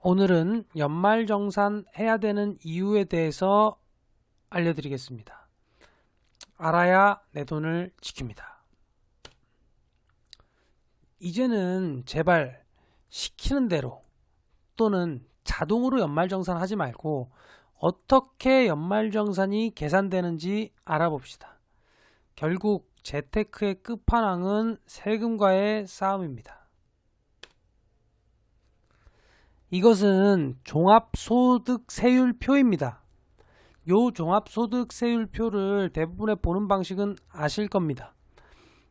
오늘은 연말정산 해야 되는 이유에 대해서 알려드리겠습니다. 알아야 내 돈을 지킵니다. 이제는 제발 시키는 대로 또는 자동으로 연말정산 하지 말고 어떻게 연말정산이 계산되는지 알아봅시다. 결국 재테크의 끝판왕은 세금과의 싸움입니다. 이것은 종합소득세율표입니다. 요 종합소득세율표를 대부분의 보는 방식은 아실 겁니다.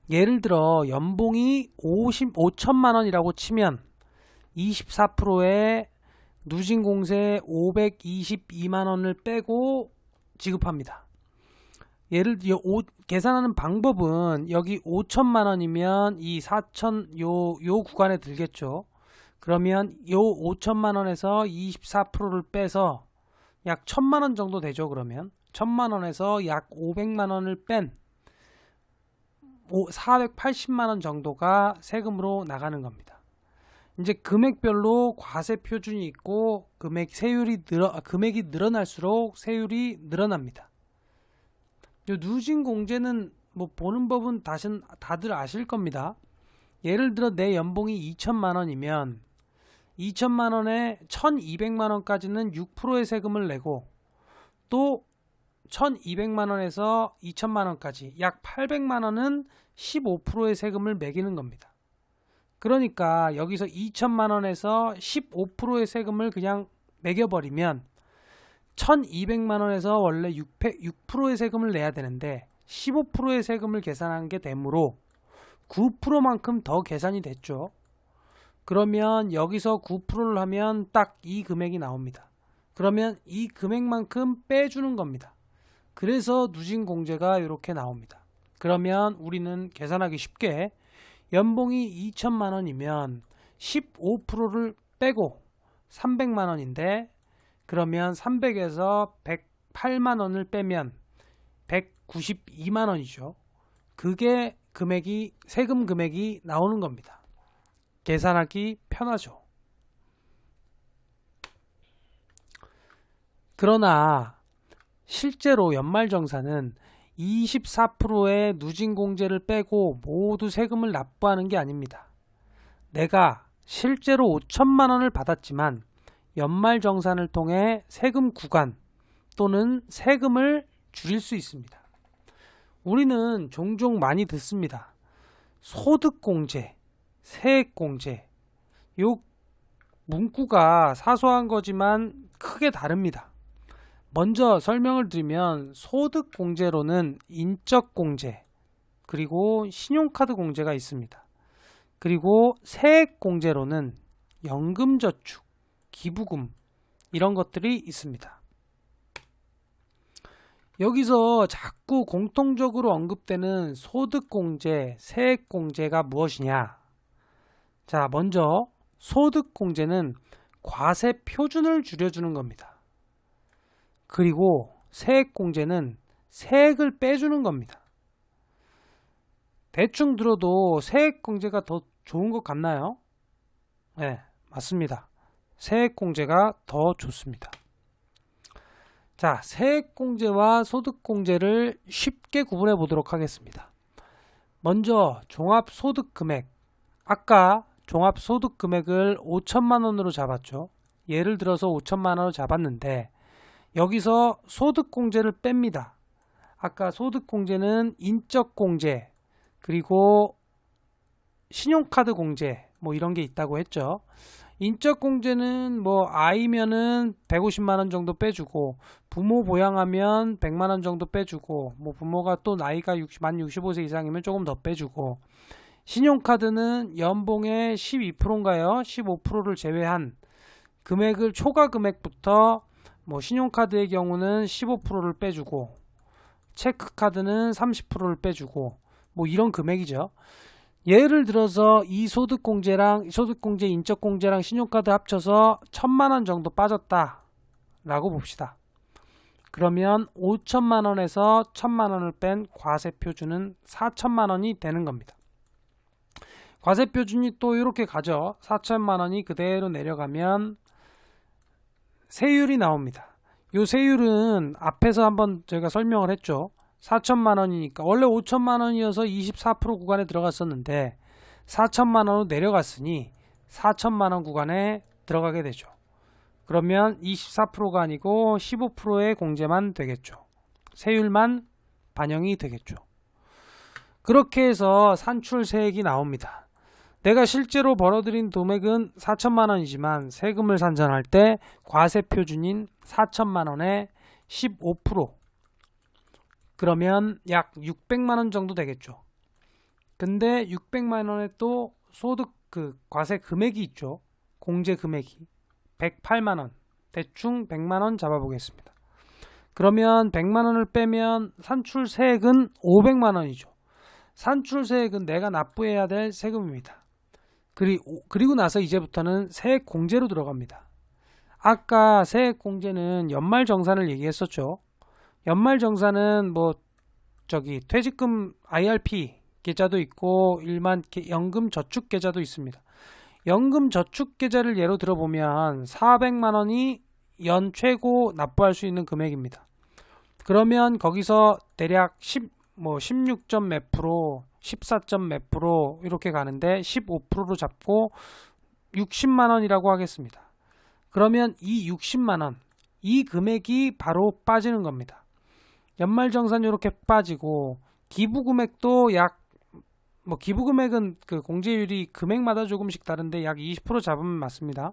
예를 들어 연봉이 50, 5천만 원이라고 치면 24%의 누진공세 522만 원을 빼고 지급합니다. 예를 들어 계산하는 방법은 여기 5천만 원이면 이 4천 요 요 구간에 들겠죠. 그러면 요 5천만 원에서 24%를 빼서 약 1천만 원 정도 되죠. 그러면 1천만 원에서 약 500만 원을 뺀 480만 원 정도가 세금으로 나가는 겁니다. 이제 금액별로 과세 표준이 있고 금액 세율이 늘어 금액이 늘어날수록 세율이 늘어납니다. 누진 공제는 뭐 보는 법은 다신 다들 아실 겁니다. 예를 들어 내 연봉이 2천만 원이면 2천만 원에 1,200만 원까지는 6%의 세금을 내고 또 1,200만 원에서 2천만 원까지 약 800만 원은 15%의 세금을 매기는 겁니다. 그러니까 여기서 2천만 원에서 15%의 세금을 그냥 매겨버리면 1,200만 원에서 원래 6%의 세금을 내야 되는데 15%의 세금을 계산한 게 되므로 9%만큼 더 계산이 됐죠. 그러면 여기서 9%를 하면 딱 이 금액이 나옵니다. 그러면 이 금액만큼 빼주는 겁니다. 그래서 누진 공제가 이렇게 나옵니다. 그러면 우리는 계산하기 쉽게 연봉이 2천만 원이면 15%를 빼고 300만 원인데 그러면 300에서 108만 원을 빼면 192만 원이죠. 그게 금액이 세금 금액이 나오는 겁니다. 계산하기 편하죠. 그러나 실제로 연말정산은 24%의 누진공제를 빼고 모두 세금을 납부하는 게 아닙니다. 내가 실제로 5천만 원을 받았지만 연말정산을 통해 세금 구간 또는 세금을 줄일 수 있습니다. 우리는 종종 많이 듣습니다. 소득공제, 세액공제. 요 문구가 사소한 거지만 크게 다릅니다. 먼저 설명을 드리면 소득공제로는 인적공제, 그리고 신용카드 공제가 있습니다. 그리고 세액공제로는 연금저축, 기부금, 이런 것들이 있습니다. 여기서 자꾸 공통적으로 언급되는 소득공제, 세액공제가 무엇이냐? 자, 먼저 소득공제는 과세 표준을 줄여주는 겁니다. 그리고 세액공제는 세액을 빼주는 겁니다. 대충 들어도 세액공제가 더 좋은 것 같나요? 네, 맞습니다. 세액공제가 더 좋습니다. 자, 세액공제와 소득공제를 쉽게 구분해 보도록 하겠습니다. 먼저 종합소득금액. 아까 종합 소득 금액을 5천만 원으로 잡았죠. 예를 들어서 5천만 원으로 잡았는데 여기서 소득 공제를 뺍니다. 아까 소득 공제는 인적 공제 그리고 신용카드 공제 뭐 이런 게 있다고 했죠. 인적 공제는 뭐 아이면은 150만 원 정도 빼주고 부모 보양하면 100만 원 정도 빼주고 뭐 부모가 또 나이가 60, 만 65세 이상이면 조금 더 빼주고 신용카드는 연봉의 12%인가요? 15%를 제외한 금액을 초과 금액부터 뭐 신용카드의 경우는 15%를 빼주고 체크카드는 30%를 빼주고 뭐 이런 금액이죠. 예를 들어서 이 소득공제랑 소득공제, 인적공제랑 신용카드 합쳐서 천만 원 정도 빠졌다 라고 봅시다. 그러면 5천만 원에서 천만 원을 뺀 과세 표준은 4천만 원이 되는 겁니다. 과세 표준이 또 이렇게 가죠. 4천만 원이 그대로 내려가면 세율이 나옵니다. 요 세율은 앞에서 한번 저희가 설명을 했죠. 4천만 원이니까 원래 5천만 원이어서 24% 구간에 들어갔었는데 4천만 원으로 내려갔으니 4천만 원 구간에 들어가게 되죠. 그러면 24%가 아니고 15%의 공제만 되겠죠. 세율만 반영이 되겠죠. 그렇게 해서 산출세액이 나옵니다. 내가 실제로 벌어들인 금액은 4천만 원이지만 세금을 산정할 때 과세 표준인 4천만 원에 15% 그러면 약 600만 원 정도 되겠죠. 근데 600만 원에 또 소득 그 과세 금액이 있죠. 공제 금액이 108만 원. 대충 100만 원 잡아 보겠습니다. 그러면 100만 원을 빼면 산출세액은 500만 원이죠. 산출세액은 내가 납부해야 될 세금입니다. 그리고, 그리고 나서 이제부터는 세액 공제로 들어갑니다. 아까 세액 공제는 연말 정산을 얘기했었죠. 연말 정산은 뭐 저기 퇴직금 IRP 계좌도 있고 일반 개- 연금 저축 계좌도 있습니다. 연금 저축 계좌를 예로 들어보면 400만 원이 연 최고 납부할 수 있는 금액입니다. 그러면 거기서 대략 10, 뭐 16점 몇 프로, 14점 몇 프로 이렇게 가는데 15%로 잡고 60만 원이라고 하겠습니다. 그러면 이 60만 원, 이 금액이 바로 빠지는 겁니다. 연말 정산 이렇게 빠지고 기부 금액도 약 뭐 기부 금액은 그 공제율이 금액마다 조금씩 다른데 약 20% 잡으면 맞습니다.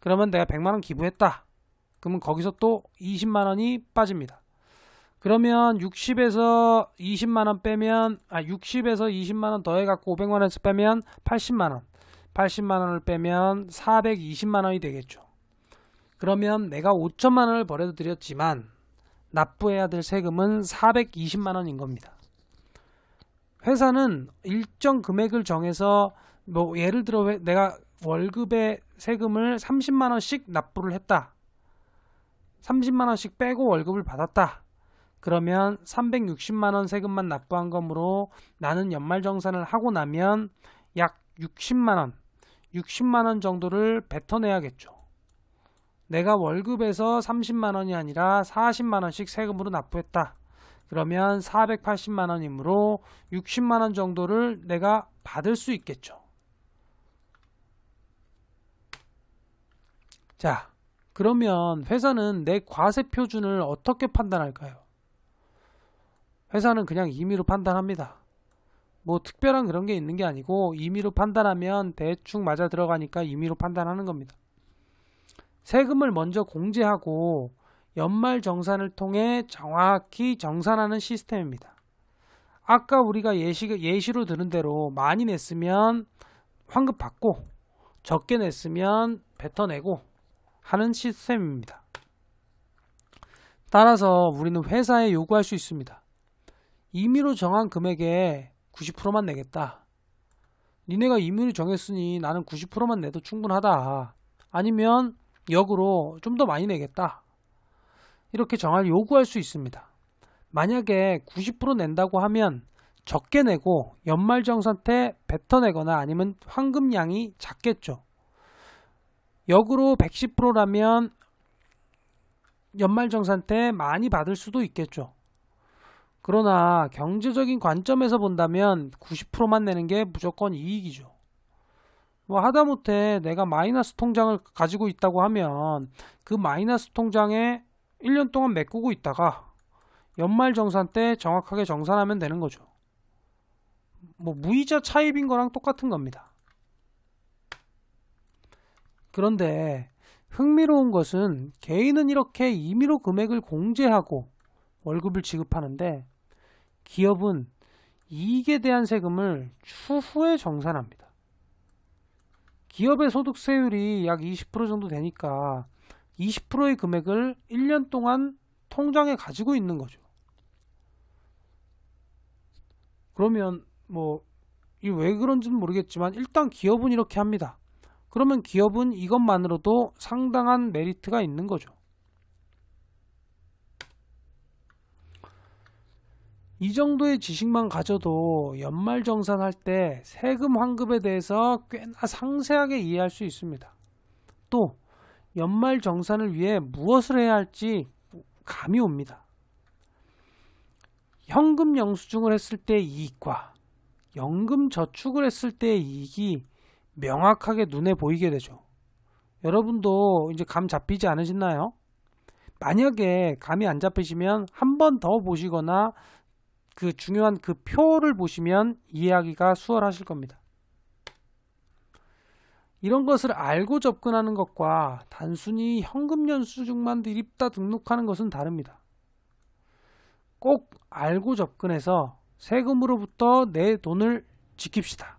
그러면 내가 100만 원 기부했다. 그러면 거기서 또 20만 원이 빠집니다. 그러면 60에서 20만 원 빼면 아 60에서 20만 원 더해 갖고 500만 원에서 빼면 80만 원. 80만 원을 빼면 420만 원이 되겠죠. 그러면 내가 5천만 원을 벌어 들였지만 납부해야 될 세금은 420만 원인 겁니다. 회사는 일정 금액을 정해서 뭐 예를 들어 회- 내가 월급의 세금을 30만 원씩 납부를 했다. 30만 원씩 빼고 월급을 받았다. 그러면 360만 원 세금만 납부한 거므로 나는 연말 정산을 하고 나면 약 60만 원, 60만 원 정도를 뱉어내야겠죠. 내가 월급에서 30만 원이 아니라 40만 원씩 세금으로 납부했다. 그러면 480만 원이므로 60만 원 정도를 내가 받을 수 있겠죠. 자, 그러면 회사는 내 과세 표준을 어떻게 판단할까요? 회사는 그냥 임의로 판단합니다. 뭐 특별한 그런 게 있는 게 아니고 임의로 판단하면 대충 맞아 들어가니까 임의로 판단하는 겁니다. 세금을 먼저 공제하고 연말 정산을 통해 정확히 정산하는 시스템입니다. 아까 우리가 예시, 예시로 들은 대로 많이 냈으면 환급 받고 적게 냈으면 뱉어내고 하는 시스템입니다. 따라서 우리는 회사에 요구할 수 있습니다. 임의로 정한 금액의 90%만 내겠다. 니네가 임의로 정했으니 나는 90%만 내도 충분하다. 아니면 역으로 좀 더 많이 내겠다. 이렇게 정할 요구할 수 있습니다. 만약에 90% 낸다고 하면 적게 내고 연말정산 때 뱉어내거나 아니면 환급량이 작겠죠. 역으로 110%라면 연말정산 때 많이 받을 수도 있겠죠. 그러나 경제적인 관점에서 본다면 90%만 내는 게 무조건 이익이죠. 뭐 하다못해 내가 마이너스 통장을 가지고 있다고 하면 그 마이너스 통장에 1년 동안 메꾸고 있다가 연말 정산 때 정확하게 정산하면 되는 거죠. 뭐 무이자 차입인 거랑 똑같은 겁니다. 그런데 흥미로운 것은 개인은 이렇게 임의로 금액을 공제하고 월급을 지급하는데 기업은 이익에 대한 세금을 추후에 정산합니다. 기업의 소득세율이 약 20% 정도 되니까 20%의 금액을 1년 동안 통장에 가지고 있는 거죠. 그러면 뭐 이 왜 그런지는 모르겠지만 일단 기업은 이렇게 합니다. 그러면 기업은 이것만으로도 상당한 메리트가 있는 거죠. 이 정도의 지식만 가져도 연말 정산할 때 세금 환급에 대해서 꽤나 상세하게 이해할 수 있습니다. 또 연말 정산을 위해 무엇을 해야 할지 감이 옵니다. 현금 영수증을 했을 때의 이익과 연금 저축을 했을 때의 이익이 명확하게 눈에 보이게 되죠. 여러분도 이제 감 잡히지 않으셨나요? 만약에 감이 안 잡히시면 한 번 더 보시거나 그 중요한 그 표를 보시면 이해하기가 수월하실 겁니다. 이런 것을 알고 접근하는 것과 단순히 현금 영수증만 드립다 등록하는 것은 다릅니다. 꼭 알고 접근해서 세금으로부터 내 돈을 지킵시다.